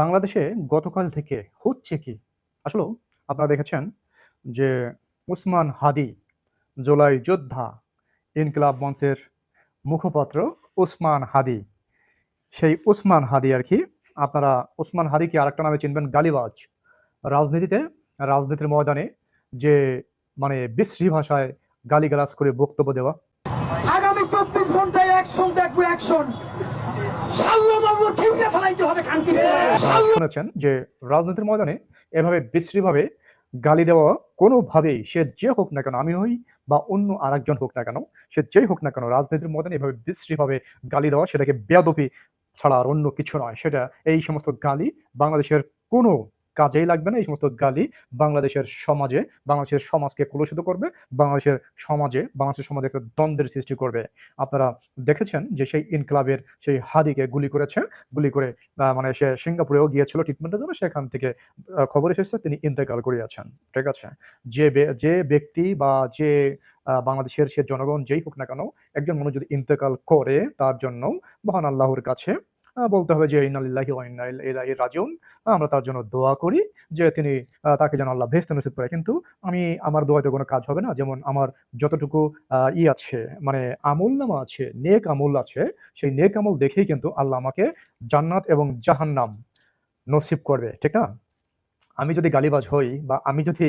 বাংলাদেশে গতকাল থেকে হচ্ছে কি? আসলে আপনারা দেখেছেন যে উসমান হাদি, জোলাই যোদ্ধা, ইনকিলাব মঞ্চের মুখপাত্র উসমান হাদি। সেই উসমান হাদি আর কি আপনারা উসমান হাদিকে আরেকটা নামে চিনবেন গালিবাজ। রাজনীতিতে রাজনীতির ময়দানে যে মানে বিশ্রী ভাষায় গালিগালাজ করে বক্তব্য দেওয়া আগামী চব্বিশ ঘন্টায় অ্যাকশন দেখব অ্যাকশন শুনেছেন যে রাজনীতির ময়দানে এভাবে বিশ্রীভাবে গালি দেওয়া কোনোভাবেই সে যে হোক না কেন আমি হই বা অন্য আরেকজন হোক না কেন সে যেই হোক না কেন রাজনীতির ময়দানে এভাবে বিশ্রীভাবে গালি দেওয়া সেটাকে বেয়াদপি ছাড়া আর অন্য কিছু নয়। সেটা এই সমস্ত গালি বাংলাদেশের কোনো কাজেই লাগবে না, এই সমস্ত গালি বাংলাদেশের সমাজে, বাংলাদেশের সমাজকে কলুষিত করবে, বাংলাদেশের সমাজে বাংলাদেশের সমাজে একটা দ্বন্দ্বের সৃষ্টি করবে। আপনারা দেখেছেন যে সেই ইনকলাবের সেই হাদিকে গুলি করেছে, গুলি করে মানে সে সিঙ্গাপুরেও গিয়েছিল ট্রিটমেন্টের জন্য, সেখান থেকে খবর এসেছে তিনি ইন্তেকাল করিয়াছেন, ঠিক আছে? যে যে ব্যক্তি বা যে বাংলাদেশের সে জনগণ যেই হোক না কেন, একজন মানুষ যদি ইন্তেকাল করে তার জন্য মহান আল্লাহর কাছে বলতে হবে যে রাজিউন। আমরা তার জন্য দোয়া করি যে, তিনি তাকে যেন আল্লাহ ভেস্তে নসিব করে। কিন্তু আমি, আমার দোয়াতে কোনো কাজ হবে না। যেমন আমার যতটুকু ই আছে মানে আমল নামা আছে, নেক আমল আছে, সেই নেক আমল দেখেই কিন্তু আল্লাহ আমাকে জান্নাত এবং জাহান্নাম নসিব করবে। ঠিক না? আমি যদি গালিবাজ হই বা আমি যদি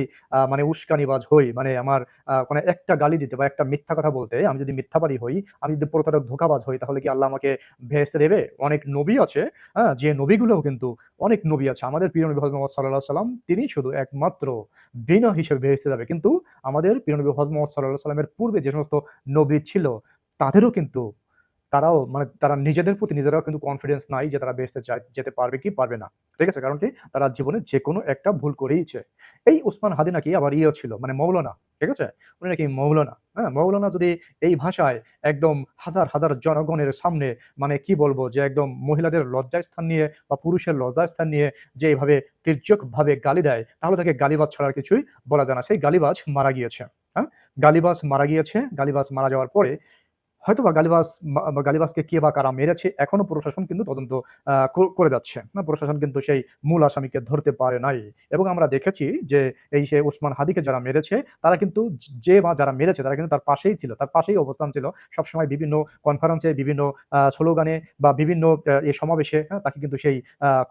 মানে উস্কানিবাজ হই মানে আমার মানে একটা গালি দিতে বা একটা মিথ্যা কথা বলতে আমি যদি মিথ্যাবাদী হই, আমি যদি প্রতারক, ধোকাবাজ হই, তাহলে কি আল্লাহ আমাকে ভেস্তে দেবে? অনেক নবী আছে হ্যাঁ যে নবীগুলোও কিন্তু অনেক নবী আছে। আমাদের প্রিয় নবী হজরত মোহাম্মদ সাল্লাহ সাল্লাম তিনি শুধু একমাত্র বিনা হিসেবে ভেস্তে যাবে। কিন্তু আমাদের প্রিয় নবী হজরত মোহাম্মদ সাল্লাহ সাল্লামের পূর্বে যে সমস্ত নবী ছিল, তাদেরও কিন্তু তারাও মানে তারা নিজেদের প্রতি নিজেরাও কিন্তু কনফিডেন্স নাই যে তারা বেসতে যেতে পারবে কি পারবে না। ঠিক আছে? কারণ কি? তারা জীবনে যে কোনো একটা ভুল করেইছে এই উসমান হাদি নাকি আবার ইয়ে ছিল মানে মৌলানা। ঠিক আছে? উনি নাকি মৌলানা হ্যাঁ? মৌলানা যদি এই ভাষায় একদম হাজার হাজার জনগণের সামনে মানে কি বলব যে একদম মহিলাদের লজ্জাস্থান নিয়ে বা পুরুষের লজ্জাস্থান নিয়ে যে এইভাবে তির্যকভাবে গালি দেয়, তাহলে তাকে গালিবাজ ছাড়ার কিছুই বলা যায় না। সেই গালিবাজ মারা গিয়েছে হ্যাঁ? গালিবাজ মারা গিয়েছে, গালিবাজ মারা যাওয়ার পরে হয়তো বা গালিবাস গালিবাসকে কে বা কারা মেরেছে এখনও প্রশাসন কিন্তু তদন্ত করে যাচ্ছে। না প্রশাসন কিন্তু সেই মূল আসামিকে ধরতে পারে নাই। এবং আমরা দেখেছি যে এই সে উসমান হাদিকে যারা মেরেছে তারা কিন্তু যে বা যারা মেরেছে তারা কিন্তু তার পাশেই ছিল। তার পাশেই অবস্থান ছিল। সবসময় বিভিন্ন কনফারেন্সে বিভিন্ন স্লোগানে বা বিভিন্ন এই সমাবেশে হ্যাঁ, তাকে কিন্তু সেই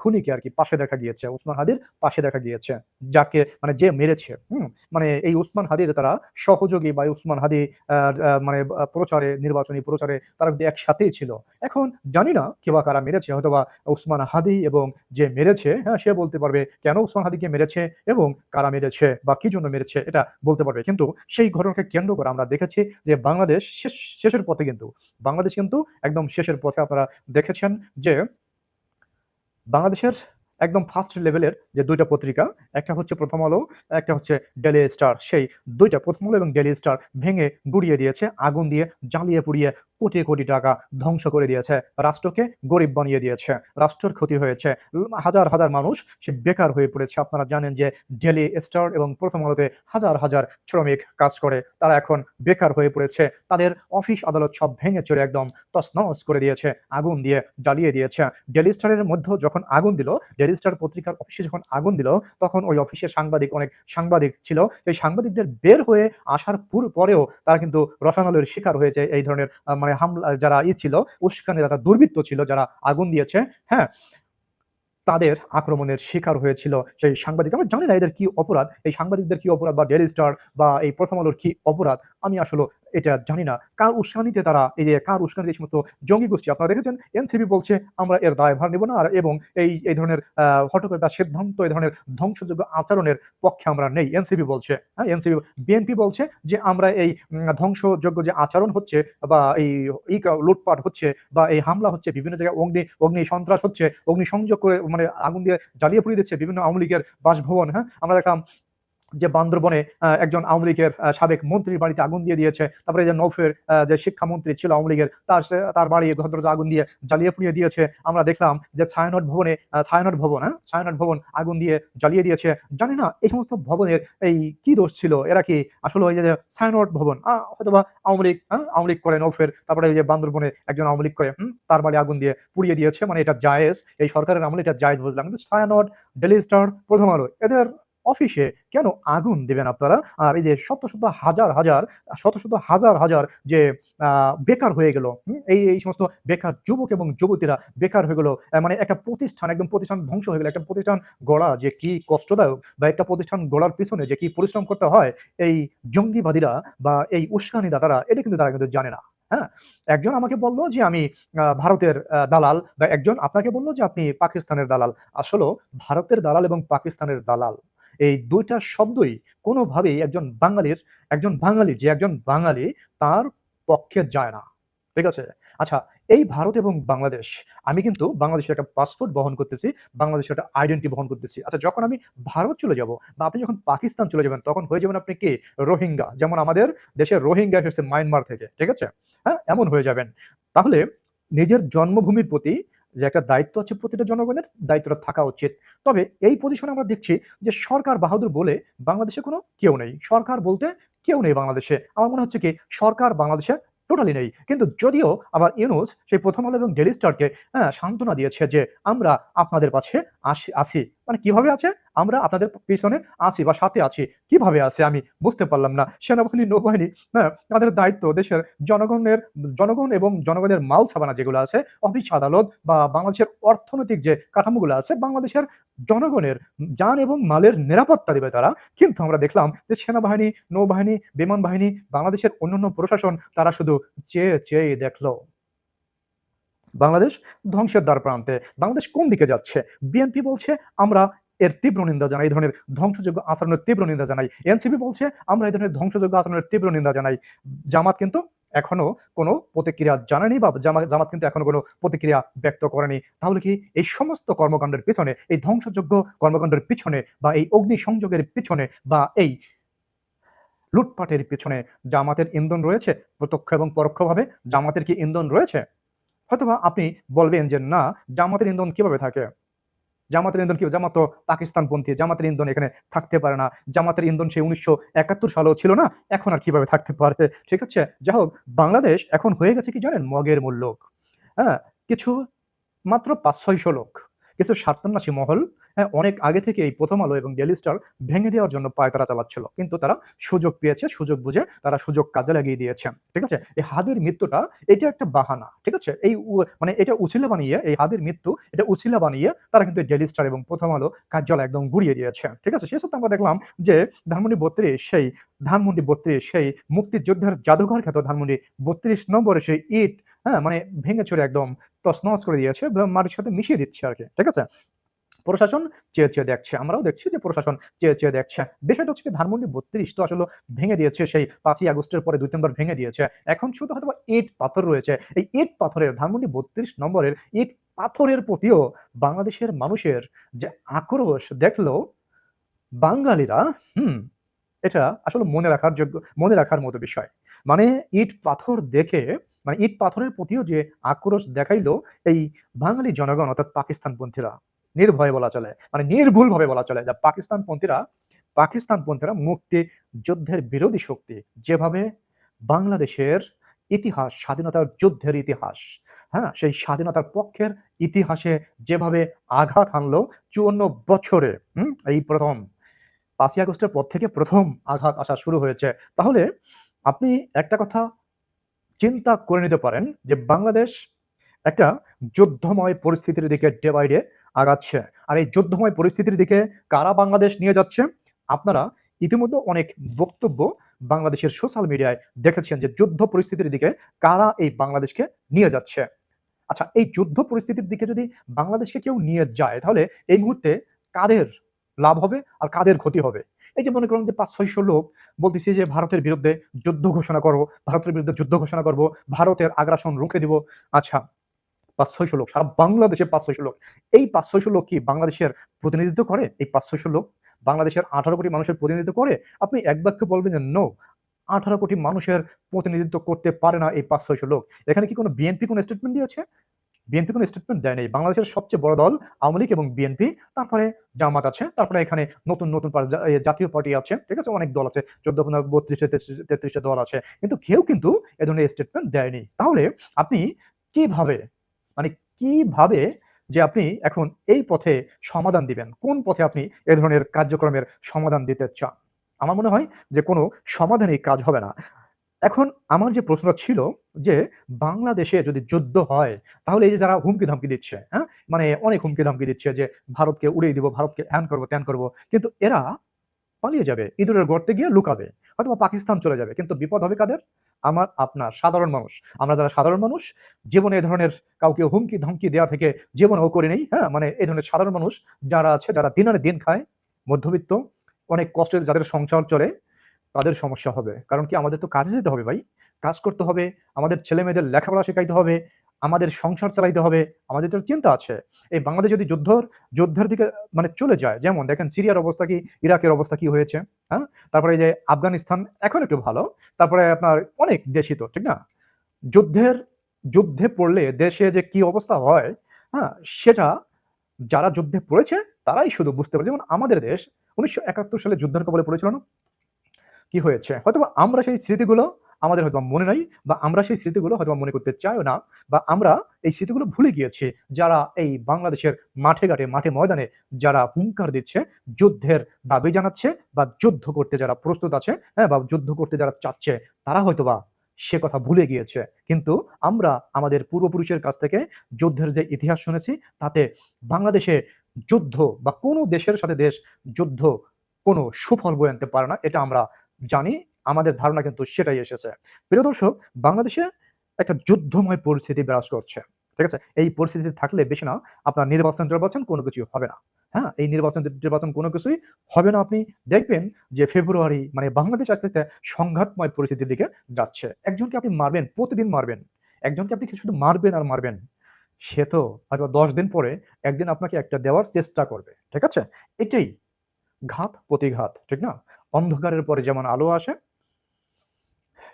খুনিকে আর কি পাশে দেখা গিয়েছে। উসমান হাদির পাশে দেখা গিয়েছে যাকে মানে যে মেরেছে হুম? মানে এই উসমান হাদির তারা সহযোগী বা উসমান হাদি মানে প্রচারে নির্বাচনী প্রচারে তারা কিন্তু একসাথেই ছিল। এখন জানি না কে বা কারা মেরেছে হয়তো বা উসমান হাদি এবং যে মেরেছে হ্যাঁ সে বলতে পারবে কেন উসমান হাদিকে মেরেছে এবং কারা মেরেছে বা কি জন্য মেরেছে এটা বলতে পারবে। কিন্তু সেই ঘটনাকে কেন্দ্র করে আমরা দেখেছি যে বাংলাদেশ শেষ, শেষের পথে কিন্তু, বাংলাদেশ কিন্তু একদম শেষের পথে আপনারা দেখেছেন যে বাংলাদেশের একদম ফার্স্ট লেভেলের যে দুইটা পত্রিকা, একটা হচ্ছে প্রথম আলো, একটা হচ্ছে ডেলি স্টার সেই দুইটা প্রথম আলো এবং ডেলি স্টার ভেঙে গুড়িয়ে দিয়েছে, আগুন দিয়ে জ্বালিয়ে পুড়িয়ে কোটি কোটি টাকা ধ্বংস করে দিয়েছে। রাষ্ট্রকে গরিব বানিয়ে দিয়েছে। রাষ্ট্রের ক্ষতি হয়েছে। হাজার হাজার মানুষ সে বেকার হয়ে পড়েছে। আপনারা জানেন যে ডেলি স্টার এবং প্রথম আলোতে হাজার হাজার শ্রমিক কাজ করে। তারা এখন বেকার হয়ে পড়েছে। তাদের অফিস আদালত সব ভেঙে চড়ে একদম তছনছ করে দিয়েছে। আগুন দিয়ে জ্বালিয়ে দিয়েছে। ডেলি স্টারের মধ্যে যখন আগুন দিল ডেলি স্টার পত্রিকার অফিসে যখন আগুন দিল তখন ওই অফিসের সাংবাদিক অনেক সাংবাদিক ছিল। এই সাংবাদিকদের বের হয়ে আসার পুর পরেও তারা কিন্তু রসায়নের শিকার হয়েছে। এই ধরনের আহ, মানে হামলা, যারা ই ছিল উস্কানি যারা দুর্বৃত্ত ছিল, যারা আগুন দিয়েছে হ্যাঁ? তাদের আক্রমণের শিকার হয়েছিল সেই সাংবাদিক। আমরা জানি না এদের কি অপরাধ, এই সাংবাদিকদের কি অপরাধ বা ডেলি স্টার বা এই প্রথম আলোর কি অপরাধ? আমি আসলে এটা জানি না। কার উস্কানিতে তারা এই যে কার উস্কানিতে সমস্ত জঙ্গি গোষ্ঠী আপনারা দেখেছেন? এনসিপি বলছে আমরা এর দায়ভার নেব না। আর এবং এই এই ধরনের আহ, হটকারিতা সিদ্ধান্ত এই ধরনের ধ্বংসযোগ্য আচরণের পক্ষে আমরা নেই এনসিপি বলছে। হ্যাঁ এনসিপি বিএনপি বলছে যে আমরা এই ধ্বংসযোগ্য যে আচরণ হচ্ছে বা এই লুটপাট হচ্ছে বা এই হামলা হচ্ছে বিভিন্ন জায়গায় অগ্নি অগ্নি সন্ত্রাস হচ্ছে অগ্নি সংযোগ করে মানে আগুন দিয়ে জ্বালিয়ে পুড়িয়ে দিচ্ছে বিভিন্ন আওয়ামী লীগের বাসভবন। হ্যাঁ আমরা দেখলাম যে বান্দরবনে একজন আওয়ামী লীগের সাবেক মন্ত্রীর বাড়িতে আগুন দিয়ে দিয়েছে। তারপরে যে নৌফের যে শিক্ষামন্ত্রী ছিল আওয়ামী লীগের, তার তার বাড়ি ঘদ্রজা আগুন দিয়ে জ্বালিয়ে পুড়িয়ে দিয়েছে। আমরা দেখলাম যে ছায়ানট ভবনে ছায়ানট ভবন হ্যাঁ? ছায়ানট ভবন আগুন দিয়ে জ্বালিয়ে দিয়েছে। জানি না, এই সমস্ত ভবনের এই কি দোষ ছিল? এরা কি আসলে ওই যে ছায়ানট ভবন হয়তোবা আওয়ামী লীগ হ্যাঁ? আওয়ামী লীগ করে নৌফের তারপরে যে বান্দরবনে একজন আওয়ামী লীগ করে তার বাড়ি আগুন দিয়ে পুড়িয়ে দিয়েছে। মানে এটা জায়েজ, এই সরকারের আমলে এটা জায়েজ বুঝলাম। কিন্তু ছায়ানট, ডেলি স্টার, প্রথম আলো, এদের অফিসে কেন আগুন দেবেন আপনারা? আর এই যে শত শত হাজার হাজার, শত শত হাজার হাজার যে বেকার হয়ে গেল এই এই সমস্ত বেকার যুবক এবং যুবতীরা বেকার হয়ে গেল মানে একটা প্রতিষ্ঠান, একদম প্রতিষ্ঠান ধ্বংস হয়ে গেল, একটা প্রতিষ্ঠান গড়া যে কি কষ্টদায়ক বা একটা প্রতিষ্ঠান গড়ার পিছনে যে কি পরিশ্রম করতে হয়, এই জঙ্গিবাদীরা বা এই উস্কানিদা তারা এটা কিন্তু তারা কিন্তু জানে না হ্যাঁ? একজন আমাকে বলল যে আমি ভারতের দালাল বা একজন আপনাকে বলল যে আপনি পাকিস্তানের দালাল। আসলে ভারতের দালাল এবং পাকিস্তানের দালাল। এই দুইটা শব্দই কোনোভাবেই একজন বাঙালির, একজন বাঙালি যে একজন বাঙালি তার পক্ষে যায় না। ঠিক আছে? আচ্ছা এই ভারত এবং বাংলাদেশ, আমি কিন্তু বাংলাদেশের একটা পাসপোর্ট বহন করতেছি, বাংলাদেশের একটা আইডেন্টি বহন করতেছি। আচ্ছা যখন আমি ভারত চলে যাব বা আপনি যখন পাকিস্তান চলে যাবেন, তখন হয়ে যাবেন আপনি কি? রোহিঙ্গা। যেমন আমাদের দেশে রোহিঙ্গা এসেছে মায়ানমার থেকে। ঠিক আছে? হ্যাঁ এমন হয়ে যাবেন। তাহলে নিজের জন্মভূমির প্রতি যে একটা দায়িত্ব আছে প্রতিটা জনগণের, দায়িত্বটা থাকা উচিত। তবে এই পজিশনে আমরা দেখছি যে সরকার বাহাদুর বলে বাংলাদেশে কোনো কেউ নেই। সরকার বলতে কেউ নেই বাংলাদেশে। আমার মনে হচ্ছে কি, সরকার বাংলাদেশে টোটালি নেই। কিন্তু যদিও আবার ইউনুস সেই প্রথম আলো এবং ডেলি স্টারকে হ্যাঁ সান্ত্বনা দিয়েছে যে আমরা আপনাদের কাছে আসি আসি মানে কীভাবে আছে? আমরা আপনাদের পিছনে আছি বা সাথে আছি। কীভাবে আছে আমি বুঝতে পারলাম না। সেনাবাহিনী, নৌবাহিনী হ্যাঁ তাদের দায়িত্ব দেশের জনগণের, জনগণ এবং জনগণের মাল ছাপানা যেগুলো আছে, অফিস, আদালত বা বাংলাদেশের অর্থনৈতিক যে কাঠামোগুলো আছে, বাংলাদেশের জনগণের যান এবং মালের নিরাপত্তা দেবে তারা। কিন্তু আমরা দেখলাম যে সেনাবাহিনী, নৌবাহিনী, বিমান বাহিনী, বাংলাদেশের অন্যান্য প্রশাসন তারা শুধু চেয়ে চেয়ে দেখল। বাংলাদেশ ধ্বংসের দ্বার প্রান্তে। বাংলাদেশ কোন দিকে যাচ্ছে? বিএনপি বলছে, আমরা এর তীব্র নিন্দা জানাই। এই ধরনের ধ্বংসযোগ্য আচরণের তীব্র নিন্দা জানাই। এনসিপি বলছে, আমরা এই ধরনের ধ্বংসযোগ্য আচরণের তীব্র নিন্দা জানাই। জামাত কিন্তু এখনও কোনো প্রতিক্রিয়া জানায়নি বা জামা- জামাত কিন্তু এখনও কোনো প্রতিক্রিয়া ব্যক্ত করেনি। তাহলে কি এই সমস্ত কর্মকাণ্ডের পিছনে, এই ধ্বংসযোগ্য কর্মকাণ্ডের পিছনে বা এই অগ্নি সংযোগের পিছনে বা এই লুটপাটের পিছনে জামাতের ইন্ধন রয়েছে? প্রত্যক্ষ এবং পরোক্ষভাবে জামাতের কি ইন্ধন রয়েছে? হয়তোবা আপনি বলবেন যে না, জামাতের ইন্ধন কীভাবে থাকে? জামাতের ইন্ধন কি, জামাত তো পাকিস্তানপন্থী, জামাতের ইন্ধন এখানে থাকতে পারে না। জামাতের ইন্ধন সেই উনিশশো একাত্তর সালেও ছিল না, এখন আর কীভাবে থাকতে পারে? ঠিক আছে? যাই হোক, বাংলাদেশ এখন হয়ে গেছে কি জানেন? মগের মূল লোক হ্যাঁ কিছু মাত্র পাঁচ ছয়শো লোক। কিছু স্বার্থান্বাসী মহল হ্যাঁ অনেক আগে থেকে এই প্রথম আলো এবং ডেলি স্টার ভেঙে দেওয়ার জন্য পায়তারা চালাচ্ছিল। কিন্তু তারা সুযোগ পেয়েছে, সুযোগ বুঝে তারা সুযোগ কাজে লাগিয়ে দিয়েছে। ঠিক আছে? এই হাদের মৃত্যুটা এটা একটা বাহানা। ঠিক আছে? এই মানে এটা উছিলা বানিয়ে, এই হাদের মৃত্যু এটা উছিলা বানিয়ে তারা কিন্তু ডেলি স্টার এবং প্রথম আলো কার্যালয় একদম গুড়িয়ে দিয়েছে। ঠিক আছে? শেষ আমরা দেখলাম যে ধানমন্ডি বত্রিশ সেই, ধানমন্ডি বত্রিশ সেই মুক্তিযোদ্ধার জাদুঘর খ্যাত ধানমন্ডি বত্রিশ নম্বরে সেই ইট হ্যাঁ মানে ভেঙে চুরে একদম তছনছ করে দিয়েছে মাটির সাথে মিশিয়ে দিচ্ছে আর কি, ঠিক আছে? প্রশাসন চেয়ে চেয়ে দেখছে, আমরাও দেখছি যে প্রশাসন চেয়ে চেয়ে দেখছে। বিষয়টা হচ্ছে ধানমন্ডি বত্রিশ তো আসলে ভেঙে দিয়েছে, সেই পাঁচই আগস্টের পরে দুই তিনবার ভেঙে দিয়েছে। এখন শুধু হয়তো ইট পাথর রয়েছে, এই ইট পাথরের, ধানমন্ডি বত্রিশ নম্বরের ইট পাথরের প্রতিও বাংলাদেশের মানুষের যে আক্রোশ দেখল, বাঙালিরা, হুম, এটা আসলে মনে রাখার যোগ্য, মনে রাখার মতো বিষয়। মানে ইট পাথর দেখে মানে ইট পাথরের প্রতিও যে আক্রোশ দেখাইল, এই বাঙালি জনগণ, অর্থাৎ পাকিস্তানপন্থীরা, নির্ভয়ে বলা চলে মানে নির্ভুলভাবে বলা চলে যে পাকিস্তানপন্থীরা পাকিস্তানপন্থীরা মুক্তি, যুদ্ধের বিরোধী শক্তি, যেভাবে বাংলাদেশের ইতিহাস, স্বাধীনতার যুদ্ধের ইতিহাস হ্যাঁ সেই স্বাধীনতার পক্ষের ইতিহাসে যেভাবে আঘাত হানলো, চুয়ান্ন বছরে এই প্রথম, পাঁচই আগস্টের পর থেকে প্রথম আঘাত আসা শুরু হয়েছে। তাহলে আপনি একটা কথা চিন্তা করে নিতে পারেন যে বাংলাদেশ একটা যুদ্ধময় পরিস্থিতির দিকে ডে বাই ডে আগাচ্ছে। আর এই যুদ্ধময় পরিস্থিতির দিকে কারা বাংলাদেশ নিয়ে যাচ্ছে? আপনারা ইতিমধ্যে অনেক বক্তব্য বাংলাদেশের সোশ্যাল মিডিয়ায় দেখেছেন যে যুদ্ধ পরিস্থিতির দিকে কারা এই বাংলাদেশকে নিয়ে যাচ্ছে। আচ্ছা এই যুদ্ধ পরিস্থিতির দিকে যদি বাংলাদেশকে কেউ নিয়ে যায়, তাহলে এই মুহূর্তে কাদের লাভ হবে আর কাদের ক্ষতি হবে? এই যে মনে করুন যে পাঁচ, ছয়শো লোক বলতেছি যে ভারতের বিরুদ্ধে যুদ্ধ ঘোষণা করব, ভারতের বিরুদ্ধে যুদ্ধ ঘোষণা করব, ভারতের আগ্রাসন রুখে দিব। আচ্ছা পাঁচ, ছয়শো লোক, সারা বাংলাদেশে পাঁচ, ছয়শো লোক, এই পাঁচ, ছয়শো লোক কি বাংলাদেশের প্রতিনিধিত্ব করে? এই পাঁচ, ছয়শো লোক বাংলাদেশের আঠারো কোটি মানুষের প্রতিনিধিত্ব করে? আপনি এক বাক্যে বলবেন যে নো আঠারো কোটি মানুষের প্রতিনিধিত্ব করতে পারে না এই পাঁচ, ছয়শো লোক। এখানে কি কোনো বিএনপি কোনো স্টেটমেন্ট দিয়েছে? বিএনপি কোনো স্টেটমেন্ট দেয়নি। বাংলাদেশের সবচেয়ে বড় দল আওয়ামী লীগ এবং বিএনপি তারপরে জামাত আছে, তারপরে এখানে নতুন নতুন জাতীয় পার্টি আছে, ঠিক আছে? অনেক দল আছে, চোদ্দ, পনেরো, বত্রিশে, তেত্রিশে দল আছে। কিন্তু কেউ কিন্তু এ ধরনের স্টেটমেন্ট দেয়নি। তাহলে আপনি কীভাবে মানে কীভাবে যে আপনি এখন এই পথে সমাধান দিবেন? কোন পথে আপনি এ ধরনের কার্যক্রমের সমাধান দিতে চান? আমার মনে হয় যে কোনো সমাধানই কাজ হবে না। এখন আমার যে প্রশ্নটা ছিল যে বাংলাদেশে যদি যুদ্ধ হয়, তাহলে এই যে যারা হুমকি ধামকি দিচ্ছে হ্যাঁ? মানে অনেক হুমকি ধামকি দিচ্ছে যে ভারতকে উড়িয়ে দিব, ভারতকে হ্যান করব ত্যান করব, কিন্তু এরা পালিয়ে যাবে, ইঁদুরের গর্তে গিয়ে লুকাবে হয়তো পাকিস্তান চলে যাবে। কিন্তু বিপদ হবে কাদের? আমার, আপনার সাধারণ মানুষ। আমরা যারা সাধারণ মানুষ, জীবনে এ ধরনের কাউকে হুমকি ধমকি দেওয়া থেকে জীবনেও করি নেই হ্যাঁ? মানে এই ধরনের সাধারণ মানুষ যারা আছে, যারা দিনারে দিন খায়, মধ্যবিত্ত, অনেক কষ্টের যাদের সংসার চলে তাদের সমস্যা হবে। কারণ কি আমাদের তো কাজে যেতে হবে ভাই। কাজ করতে হবে, আমাদের ছেলে মেয়েদের লেখাপড়া শেখাইতে হবে, আমাদের সংসার চালাইতে হবে, আমাদের তো চিন্তা আছে। এই বাংলাদেশ যদি যুদ্ধর, যুদ্ধের দিকে মানে চলে যায়, যেমন দেখেন সিরিয়ার অবস্থা কি, ইরাকের অবস্থা কি হয়েছে হ্যাঁ? তারপরে এই যে আফগানিস্তান এখন একটু ভালো, তারপরে আপনার অনেক দেশই তো, ঠিক না? যুদ্ধের, যুদ্ধে পড়লে দেশে যে কি অবস্থা হয় হ্যাঁ সেটা যারা যুদ্ধে পড়েছে, তারাই শুধু বুঝতে পারে। যেমন আমাদের দেশ, উনিশশো একাত্তর সালে যুদ্ধের কবলে পড়েছিল না? কি হয়েছে? হয়তো আমরা সেই স্মৃতিগুলো আমাদের হয়তো মনে নাই বা আমরা সেই স্মৃতিগুলো হয়তো মনে করতে চাইও না বা আমরা এই স্মৃতিগুলো ভুলে গিয়েছি। যারা এই বাংলাদেশের মাঠে ঘাটে, মাঠে ময়দানে যারা হুঙ্কার দিচ্ছে, যুদ্ধের দাবি জানাচ্ছে বা যুদ্ধ করতে যারা প্রস্তুত আছে হ্যাঁ বা যুদ্ধ করতে যারা চাচ্ছে, তারা হয়তো বা সে কথা ভুলে গিয়েছে। কিন্তু আমরা আমাদের পূর্বপুরুষের কাছ থেকে যুদ্ধের যে ইতিহাস শুনেছি, তাতে বাংলাদেশে যুদ্ধ বা কোনো দেশের সাথে দেশ, যুদ্ধ কোনো সুফল বয়ে আনতে পারে না, এটা আমরা জানি, আমাদের ধারণা কিন্তু সেটাই এসেছে। প্রিয় দর্শক, বাংলাদেশে একটা যুদ্ধময় পরিস্থিতি বিরাজ করছে, ঠিক আছে? এই পরিস্থিতি থাকলে বেশি না, আপনার নির্বাচন নির্বাচন কোনো কিছু হবে না। হ্যাঁ এই নির্বাচন নির্বাচন কোনো কিছুই হবে না। আপনি দেখবেন যে ফেব্রুয়ারি মানে বাংলাদেশ আস্তে আস্তে সংঘাতময় পরিস্থিতির দিকে যাচ্ছে। একজনকে আপনি মারবেন, প্রতিদিন মারবেন। একজনকে আপনি শুধু মারবেন আর মারবেন। সে তো হয়তো দশ দিন পরে একদিন আপনাকে একটা দেওয়ার চেষ্টা করবে, ঠিক আছে? এটাই ঘাত প্রতিঘাত ঠিক না? অন্ধকারের পরে যেমন আলো আসে,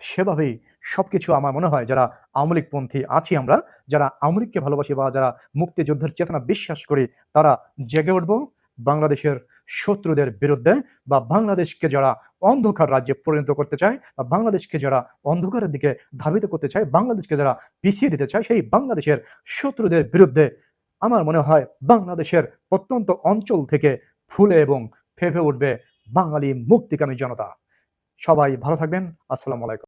সেভাবেই সবকিছু আমার মনে হয় যারা আওয়ামী লীগপন্থী আছি আমরা, যারা আওয়ামী লীগকে ভালোবাসি বা যারা মুক্তিযুদ্ধের চেতনা বিশ্বাস করি, তারা জেগে উঠব বাংলাদেশের শত্রুদের বিরুদ্ধে বা বাংলাদেশকে যারা অন্ধকার রাজ্যে পরিণত করতে চায় বা বাংলাদেশকে যারা অন্ধকারের দিকে ধাবিত করতে চায়, বাংলাদেশকে যারা পিছিয়ে দিতে চায়, সেই বাংলাদেশের শত্রুদের বিরুদ্ধে আমার মনে হয় বাংলাদেশের প্রত্যন্ত অঞ্চল থেকে ফুলে এবং ফেঁপে উঠবে বাঙালি মুক্তিকামী জনতা। সবাই ভালো থাকবেন। আসসালামু আলাইকুম।